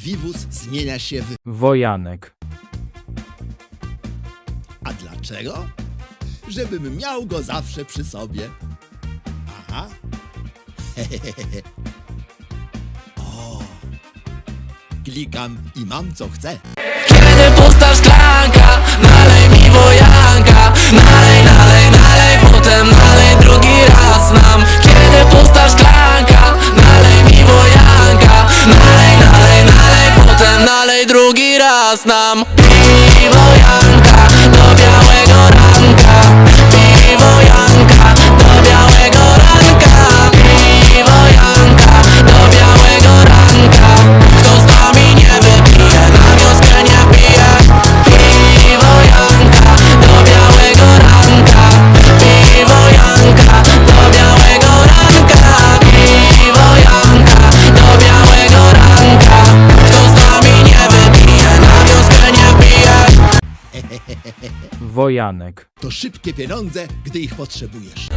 Wiwus zmienia się w... Wojanek. A dlaczego? Żebym miał go zawsze przy sobie. Aha. o. Klikam i mam co chcę. Kiedy pusta szklanka, другий раз нам. Пиво Wojanek. To szybkie pieniądze, gdy ich potrzebujesz.